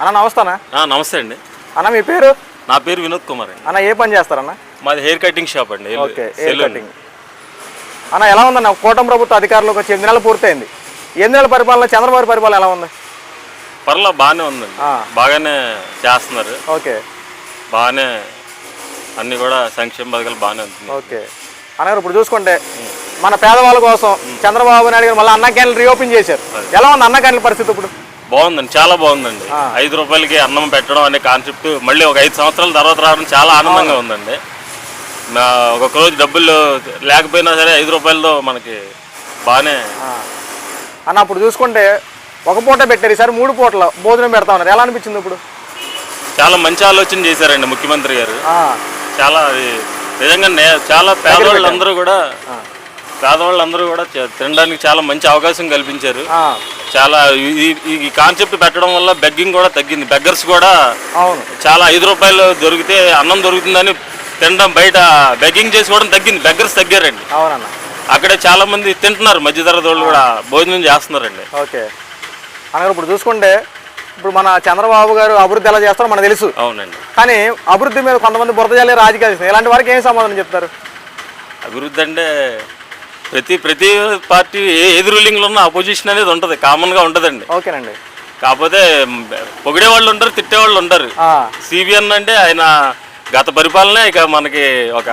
అన్న నమస్తానా? నమస్తే అండి. అన్న మీ పేరు? నా పేరు వినోద్ కుమార్ అండి. అన్న ఏ పని చేస్తారన్న? మాది హెయిర్ కటింగ్ షాప్ అండి. Okay salon. కటింగ్. అన్న ఎలా ఉందన్న? కూటమి ప్రభుత్వ అధికారంలోకి వచ్చి ఎనిమిది నెలలు పూర్తయింది? ఎనిమిది నెలల పరిపాలన? చంద్రబాబు పరిపాలన ఎలా ఉంది? పర్లా బాగానే ఉందండి. ఆ. బాగానే చేస్తున్నారు. ఓకే. బాగానే అన్ని కూడా సంక్షేమ పథకాలు బాగానే ఉంటున్నాయి. ఓకే. అన్నగారు ఇప్పుడు చూసుకుంటే మన పేదవాళ్ళ కోసం చంద్రబాబు నాయుడు గారు మళ్ళీ అన్న క్యాంటీన్ రీఓపెన్ చేశారు. ఎలా ఉంది అన్న క్యాంటీన్ పరిస్థితి ఇప్పుడు? బాగుందండి చాలా బాగుందండి. ఐదు రూపాయలకి అన్నం పెట్టడం అనే కాన్సెప్ట్ మళ్ళీ ఒక ఐదు సంవత్సరాల తర్వాత రావడం చాలా ఆనందంగా ఉందండి. ఒక్కొక్క రోజు డబ్బులు లేకపోయినా సరే ఐదు రూపాయలతో మనకి బాగానే. అన్న అప్పుడు చూసుకుంటే ఒక పూట పెట్టారు ఈసారి మూడు పూటలు భోజనం పెడతా ఉన్నారు. ఎలా అనిపించింది ఇప్పుడు? చాలా మంచి ఆలోచన చేశారండి ముఖ్యమంత్రి గారు. చాలా అది నిజంగా చాలా పేదవాళ్ళందరూ కూడా పేదవాళ్ళందరూ కూడా తినడానికి చాలా మంచి అవకాశం కల్పించారు. చాలా ఈ- ఈ- కాన్సెప్ట్ పెట్టడం వల్ల బెగ్గింగ్ కూడా తగ్గింది. బెగ్గర్స్ కూడా అవును. చాలా ఐదు రూపాయలు దొరికితే అన్నం దొరుకుతుందని తినడం బయట బెగ్గింగ్ చేసుకోవడం తగ్గింది. బెగ్గర్స్ తగ్గారండి. అవునన్న. అక్కడే చాలా మంది తింటున్నారు. మధ్యతరగతి వాళ్ళు కూడా భోజనం చేస్తున్నారండి. ఓకే. అనగా ఇప్పుడు చూసుకుంటే ఇప్పుడు మన చంద్రబాబు గారు అభివృద్ధి ఎలా చేస్తారో మనకు తెలుసు. అవునండి. కానీ అభివృద్ధి మీద కొంతమంది బురద జల్లే రాజకీయాలు ఇలాంటి వారికి ఏం సమాధానం చెప్తారు? అభివృద్ధి అంటే ప్రతి ప్రతి పార్టీ ఏ ఏది రూలింగ్లో ఉన్న అపోజిషన్ అనేది ఉంటుంది కామన్గా ఉంటుందండి. ఓకేనండి. కాకపోతే పొగిడే వాళ్ళు ఉంటారు తిట్టే వాళ్ళు ఉంటారు. సిబిఎన్ అంటే ఆయన గత పరిపాలనే ఇక మనకి ఒక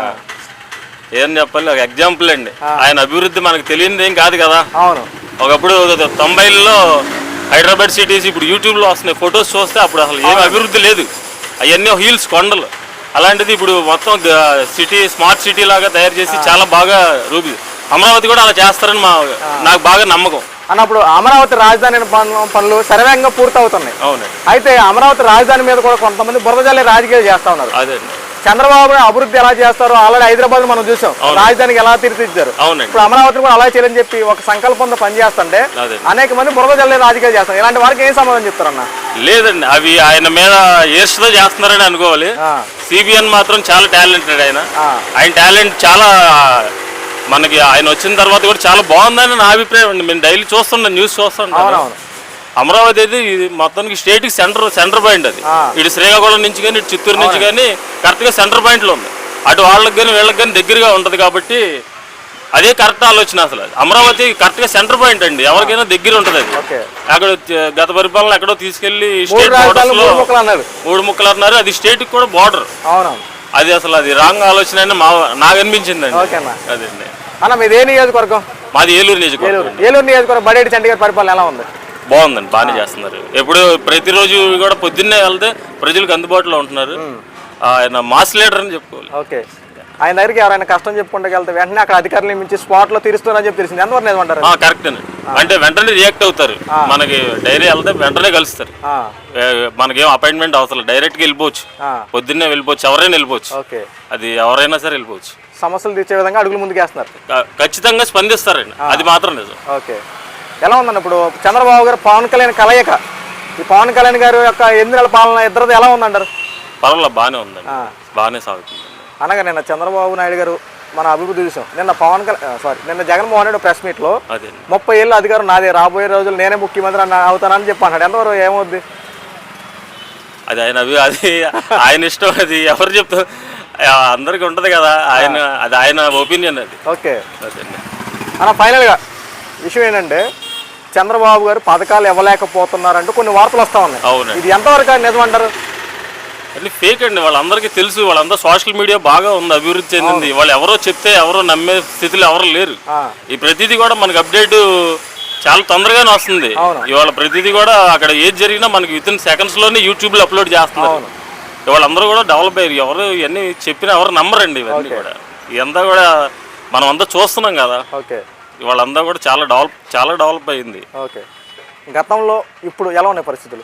ఏం చెప్పాలి ఒక ఎగ్జాంపుల్ అండి. ఆయన అభివృద్ధి మనకు తెలియనిది ఏం కాదు కదా. అవును. ఒకప్పుడు తొంభైలలో హైదరాబాద్ సిటీస్ ఇప్పుడు యూట్యూబ్లో వస్తున్నాయి ఫొటోస్ చూస్తే అప్పుడు అసలు ఏం అభివృద్ధి లేదు. అవన్నీ హీల్స్ కొండలు. అలాంటిది ఇప్పుడు మొత్తం సిటీ స్మార్ట్ సిటీ లాగా తయారు చేసి చాలా బాగా రూపి అమరావతి కూడా అలా చేస్తారని మా నాకు బాగా నమ్మకం. అన్నప్పుడు అమరావతి రాజధాని పనులు సర్వేగంగా పూర్తవుతున్నాయి. అవునండి. అయితే అమరావతి రాజధాని మీద కూడా కొంతమంది బురద జల్లే రాజకీయాలు చేస్తా ఉన్నారు. అదే చంద్రబాబు అభివృద్ధి ఎలా చేస్తారో ఆల్రెడీ హైదరాబాద్ మనం చూసాం. రాజధానికి ఎలా తీర్చిదిద్దారు? ఇప్పుడు అమరావతిని కూడా అలా చేయాలని చెప్పి ఒక సంకల్పంతో పనిచేస్తుంటే అనేక మంది బురద జల్లే రాజకీయాలు చేస్తారు. ఇలాంటి వారికి ఏం సమాధానం చెప్తారన్న? లేదండి. అవి ఆయన మీద ఏసుతో చేస్తున్నారని అనుకోవాలి. సిబిఎన్ మాత్రం చాలా టాలెంటెడ్ ఆయన. ఆయన టాలెంట్ చాలా మనకి ఆయన వచ్చిన తర్వాత కూడా చాలా బాగుందని నా అభిప్రాయం అండి. మేము డైలీ చూస్తున్నాం న్యూస్ చూస్తుంటాం అమరావతి అయితే ఇది మొత్తానికి స్టేట్కి సెంటర్ సెంటర్ పాయింట్ అది. ఇటు శ్రీకాకుళం నుంచి కానీ ఇటు చిత్తూరు నుంచి కానీ కరెక్ట్గా సెంటర్ పాయింట్లో ఉంది. అటు వాళ్ళకి కానీ వీళ్ళకి కానీ దగ్గరగా ఉంటది కాబట్టి అదే కరెక్ట్ ఆలోచన అసలు. అమరావతి కరెక్ట్గా సెంటర్ పాయింట్ అండి. ఎవరికైనా దగ్గర ఉంటది అది. అక్కడ గత పరిపాలన ఎక్కడో తీసుకెళ్ళి స్టేట్ బోర్డర్స్లో మూడు ముక్కలు అన్నారు. అది స్టేట్ కూడా బార్డర్ అది అసలు అది రాంగ్ ఆలోచన అని మా నాకు అనిపించిందండి. ఓకే అన్న. అదండి అన్న మీది ఏ నియోజకవర్గం? మాది ఏలూరు నియోజకవర్గం. ఏలూరు. నియోజకవర్గం బడేటి చండీ గారి పరిపాలన ఎలా ఉంది? బాగుందండి బాగానే చేస్తున్నారు. ఎప్పుడు ప్రతిరోజు కూడా పొద్దున్నే వెళ్తే ప్రజలకు అందుబాటులో ఉంటున్నారు. ఆయన మాస్ లీడర్ అని చెప్పుకోవాలి. ఓకే. ఆయన దగ్గరికి ఎవరైనా కష్టం చెప్పుకుంటే వెళ్తే వెంటనే అక్కడ అధికారులు నియమించి స్పాట్లో తీరుస్తున్నారని చెప్పి తెలిసింది. ఎంతవరకు నిజమంటారు కరెక్ట్ అండి. అంటే వెంటనే రియాక్ట్ అవుతారు. మనకి డైరీ వెళ్తే వెంటనే కలుస్తారు. మనకేం అపాయింట్మెంట్ అవసరం డైరెక్ట్గా వెళ్ళిపోవచ్చు. ఆ, పొద్దున్నే వెళ్ళిపోవచ్చు. ఎవరైనా వెళ్ళిపోవచ్చు. ఓకే. అది ఎవరైనా సరే వెళ్ళిపోవచ్చు. సమస్యలు తీర్చే విధంగా అడుగులు ముందుకేస్తున్నారు. ఖచ్చితంగా స్పందిస్తారండి. అది మాత్రం నిజం. ఓకే. ఎలా ఉందండి ఇప్పుడు చంద్రబాబు గారు పవన్ కళ్యాణ్ కలయిక? ఈ పవన్ కళ్యాణ్ గారు యొక్క ఎనిమిది నెలల పాలన ఇద్దరిది ఎలా ఉందంటారు? పర్వాలేదు బాగానే ఉందండి. బాగానే సాగుతుంది. అనగా నిన్న చంద్రబాబు నాయుడు గారు మన అభివృద్ధి చూసాం. నిన్న పవన్ కళ్యాణ్ సారీ నిన్న జగన్మోహన్ రెడ్డి ప్రెస్ మీట్లో అదే ముప్పై ఏళ్ళు అధికారం నాదే. రాబోయే రోజులు నేనే ముఖ్యమంత్రి అవుతానని చెప్పి అన్నాడు. ఎంతవరకు ఏమవుద్ది? అది ఆయన అవి అది ఆయన ఇష్టం అది ఎవరు చెప్తారు అందరికీ ఉంటది కదా ఆయన అది ఆయన ఒపీనియన్ అది. ఓకే. అన్న ఫైనల్గా విషయం ఏంటంటే చంద్రబాబు గారు పథకాలు ఇవ్వలేకపోతున్నారంటూ కొన్ని వార్తలు వస్తా ఉన్నాయి. ఇది ఎంతవరకు నిజం అన్ని ఫేక్ అండి. వాళ్ళందరికీ తెలుసు. వాళ్ళందరూ సోషల్ మీడియా బాగా ఉంది అభివృద్ధి చెందింది. వాళ్ళు ఎవరో చెప్తే ఎవరో నమ్మే స్థితిలో ఎవరు లేరు. ఈ ప్రతిదీ కూడా మనకి అప్డేట్ చాలా తొందరగానే వస్తుంది. ఇవాళ ప్రతిదీ కూడా అక్కడ ఏది జరిగినా మనకి విత్ ఇన్ సెకండ్స్లోనే యూట్యూబ్లో అప్లోడ్ చేస్తున్నారు. అందరూ కూడా డెవలప్ అయ్యారు. ఎవరు ఇవన్నీ చెప్పినా ఎవరు నమ్మరండి ఇవన్నీ కూడా. ఇదంతా కూడా మనం అంతా చూస్తున్నాం కదా. ఇవాళంతా కూడా చాలా డెవలప్ చాలా డెవలప్ అయింది. గతంలో ఇప్పుడు ఎలా ఉన్నాయి పరిస్థితులు?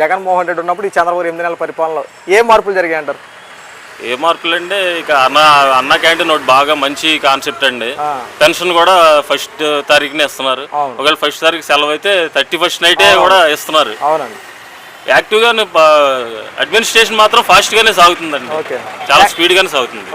జగన్మోహన్ రెడ్డి ఉన్నప్పుడు ఈ చంద్రబాబు ఎనిమిది నెలల పరిపాలనలో ఏ మార్పులు జరిగాయి అంటారు? ఏ మార్పులు అంటే ఇక అన్న అన్న క్యాంటీన్ ఒకటి బాగా మంచి కాన్సెప్ట్ అండి. పెన్షన్ కూడా ఫస్ట్ తారీఖునే ఇస్తున్నారు. ఒకవేళ ఫస్ట్ తారీఖు సెలవు అయితే థర్టీ ఫస్ట్ నైటే కూడా ఇస్తున్నారు. అవునండి. యాక్టివ్గా అడ్మినిస్ట్రేషన్ మాత్రం ఫాస్ట్గానే సాగుతుందండి. చాలా స్పీడ్గానే సాగుతుంది.